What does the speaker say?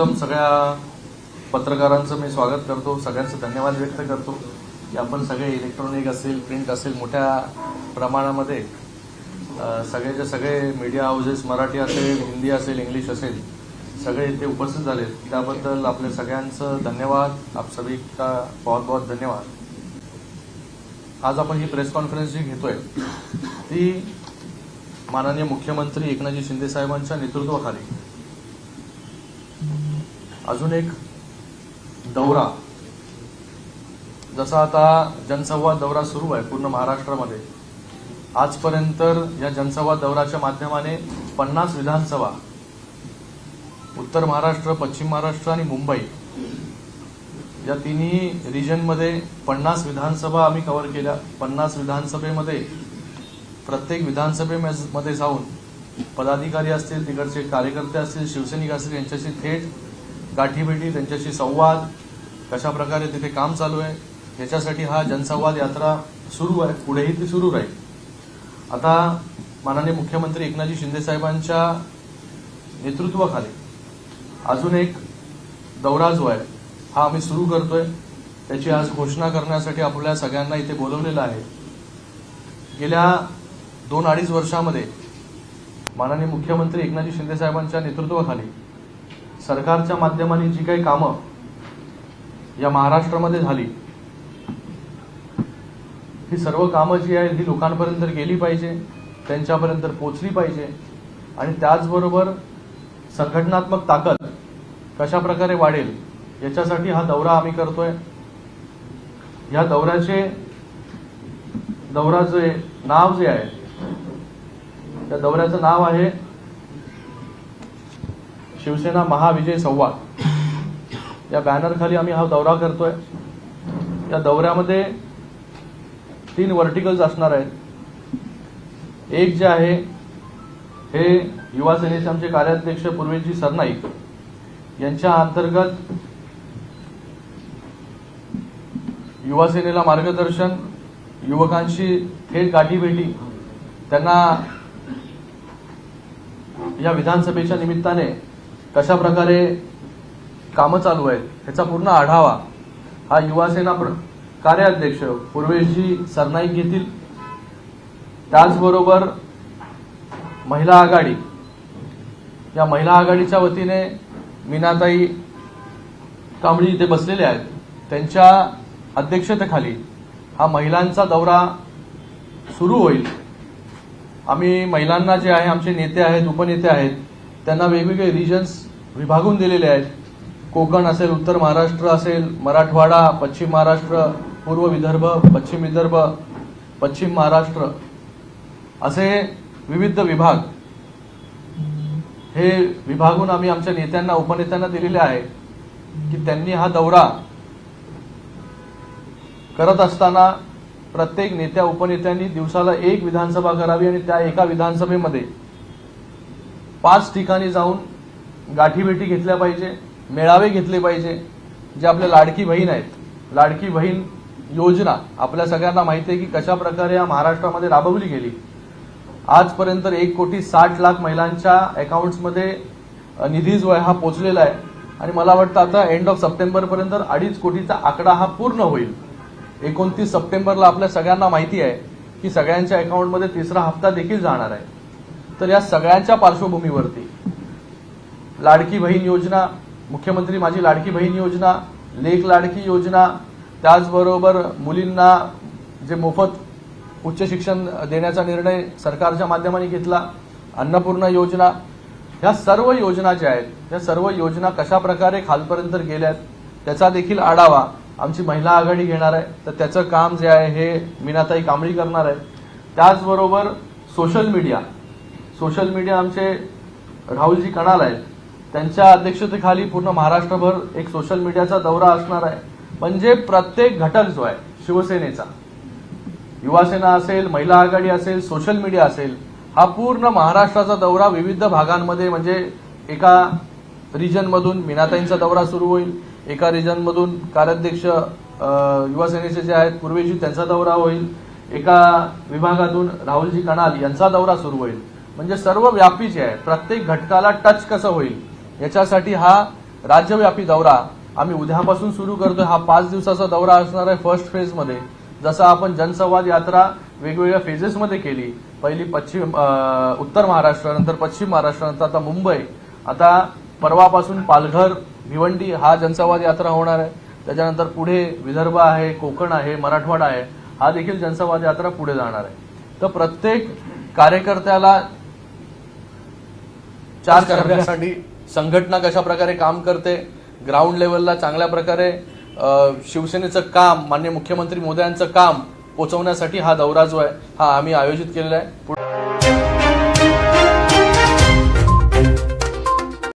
सर्वप्रथम सगळ्या पत्रकारांचं मी स्वागत करतो. सगळ्यांचं धन्यवाद व्यक्त करतो. की आपण सगळे इलेक्ट्रॉनिक असेल प्रिंट असेल मोठ्या प्रमाणामध्ये सगळेचे सगळे मीडिया हाऊसेस मराठी असेल हिंदी असेल इंग्लिश असेल सगळे इथे उपस्थित झाले त्याबद्दल आपल्या सगळ्यांचं धन्यवाद. आप सभी का बहुत बहुत धन्यवाद. आज आपण ही प्रेस कॉन्फरन्स जी घेतोय ती माननीय मुख्यमंत्री एकनाथजी शिंदे साहेबांच्या नेतृत्वाखाली. अजून एक दौरा. जसा आता जनसंवाद दौरा सुरू आहे पूर्ण महाराष्ट्रामध्ये आजपर्यंत या जनसंवाद दौराच्या माध्यमाने पन्नास विधानसभा उत्तर महाराष्ट्र पश्चिम महाराष्ट्र आणि मुंबई या तिन्ही रिजनमध्ये पन्नास विधानसभा आम्ही कव्हर केल्या. पन्नास विधानसभेमध्ये प्रत्येक विधानसभेमध्ये जाऊन पदाधिकारी असतील तिकडचे कार्यकर्ते असतील शिवसैनिक असतील यांच्याशी थेट गाठीभेटी त्यांच्याशी संवाद कशा प्रकारे तिथे काम चालू आहे याच्यासाठी हा जनसंवाद यात्रा सुरू आहे पुढेही ती सुरू राहील. आता माननीय मुख्यमंत्री एकनाथजी शिंदे साहेबांच्या नेतृत्वाखाली अजून एक दौरा जो आहे हा आम्ही सुरू करतोय. त्याची आज घोषणा करण्यासाठी आपल्या सगळ्यांना इथे बोलवलेलं आहे. गेल्या दोन अडीच वर्षामध्ये माननीय मुख्यमंत्री एकनाथजी शिंदे साहेबांच्या नेतृत्वाखाली सरकारच्या माध्यमाने जी काही कामं या महाराष्ट्रामध्ये झाली ही सर्व कामं जी आहेत ही लोकांपर्यंत गेली पाहिजे त्यांच्यापर्यंत पोचली पाहिजे. आणि त्याचबरोबर संघटनात्मक ताकद कशा प्रकारे वाढेल याच्यासाठी हा दौरा आम्ही करतोय. या दौऱ्याचे दौराचे नाव जे आहे त्या दौऱ्याचं नाव आहे शिवसेना महाविजय संवाद. या बॅनरखाली आम्ही हा दौरा करतोय. या दौऱ्यामध्ये तीन वर्टिकल्स असणार आहेत. एक जे आहे हे युवा सेनेचे आमचे कार्याध्यक्ष पूर्वेजी सरनाईक यांच्या अंतर्गत युवा सेनेला मार्गदर्शन युवकांशी थेट गाठीभेटी त्यांना या विधानसभेच्या निमित्ताने कशा प्रकारे कामं चालू आहेत ह्याचा पूर्ण आढावा हा युवासेना प्र- कार्याध्यक्ष पूर्वेशजी सरनाईक घेतील. त्याचबरोबर महिला आघाडी. या महिला आघाडीच्या वतीने मीनाताई कांबळी इथे बसलेले आहेत. त्यांच्या अध्यक्षतेखाली हा महिलांचा दौरा सुरू होईल. आम्ही महिलांना जे आहे आमचे नेते आहेत उपनेते आहेत त्यांना वेगवेगळे रिजन्स विभागून दिलेले आहेत. कोकण असेल उत्तर महाराष्ट्र असेल मराठवाडा पश्चिम महाराष्ट्र पूर्व विदर्भ पश्चिम विदर्भ पश्चिम महाराष्ट्र असे विविध विभाग हे विभागून आम्ही आमच्या नेत्यांना उपनेत्यांना दिलेले आहे की त्यांनी हा दौरा करत असताना प्रत्येक नेत्या उपनेत्यांनी दिवसाला एक विधानसभा करावी आणि त्या एका विधानसभेमध्ये पाच ठिकाणी जाऊन गाठीभेटी घेतल्या पाहिजे मेळावे घेतले पाहिजे जे आपल्या लाडकी बहीण आहेत. लाडकी बहीण योजना आपल्या सगळ्यांना माहिती आहे की कशा प्रकारे या महाराष्ट्रामध्ये राबवली गेली. आजपर्यंत एक कोटी साठ लाख महिलांच्या अकाउंट्समध्ये निधी जो आहे हा पोचलेला आहे. आणि मला वाटतं आता एंड ऑफ सप्टेंबरपर्यंत अडीच कोटीचा आकडा हा पूर्ण होईल. एकोणतीस सप्टेंबरला आपल्या सगळ्यांना माहिती आहे की सगळ्यांच्या अकाउंटमध्ये तिसरा हप्ता देखील जाणार आहे. तर या सगळ्यांच्या पार्श्वभूमीवरती लाडकी बहीण योजना मुख्यमंत्री माझी लाडकी बहीण योजना लेख लाडकी योजना त्याचबरोबर मुलींना जे मोफत उच्च शिक्षण देण्याचा निर्णय सरकारच्या माध्यमाने घेतला अन्नपूर्णा योजना ह्या सर्व योजना ज्या आहेत त्या सर्व योजना कशा प्रकारे खालपर्यंत गेल्यात त्याचा देखील आढावा आमची महिला आघाडी घेणार आहे. तर त्याचं काम जे आहे हे मीनाताई कांबळी करणार आहे. त्याचबरोबर सोशल मीडिया सोशल मीडिया आमचे राहुलजी कणाल आहेत. त्यांच्या अध्यक्षतेखाली पूर्ण महाराष्ट्रभर एक सोशल मीडियाचा दौरा असणार आहे. म्हणजे प्रत्येक घटक जो आहे शिवसेनेचा युवासेना असेल महिला आघाडी असेल सोशल मीडिया असेल हा पूर्ण महाराष्ट्राचा दौरा विविध भागांमध्ये म्हणजे एका रिजनमधून मीनाताईंचा दौरा सुरू होईल. एका रिजनमधून कार्याध्यक्ष युवासेनेचे जे आहेत पूर्वेजी त्यांचा दौरा होईल. एका विभागातून राहुलजी कणाल यांचा दौरा सुरू होईल. म्हणजे सर्व व्यापी जे आहे. प्रत्येक घटकाला टच कसं होईल? याच्यासाठी हा राज्यव्यापी दौरा आम्ही उद्यापासून सुरू करतोय. हा पाच दिवसाचा दौरा असणार आहे फर्स्ट फेजमध्ये जसं आपण जनसंवाद यात्रा वेगवेगळ्या फेजेसमध्ये केली. पहिली पश्चिम उत्तर महाराष्ट्र नंतर पश्चिम महाराष्ट्र नंतर आता मुंबई. आता परवापासून पालघर भिवंडी हा जनसंवाद यात्रा होणार आहे. त्याच्यानंतर पुढे विदर्भ आहे कोकण आहे मराठवाडा आहे. हा देखील जनसंवाद यात्रा पुढे जाणार आहे. तर प्रत्येक कार्यकर्त्याला चार्ज करण्यासाठी संघटना कशा प्रकारे काम करते? ग्राउंड लेवलला चांगल्या प्रकारे शिवसेनेचं काम मान्य मुख्यमंत्री मोदयांचं काम पोचवण्यासाठी हा दौरा जो आहे हा आम्ही आयोजित केलेला आहे.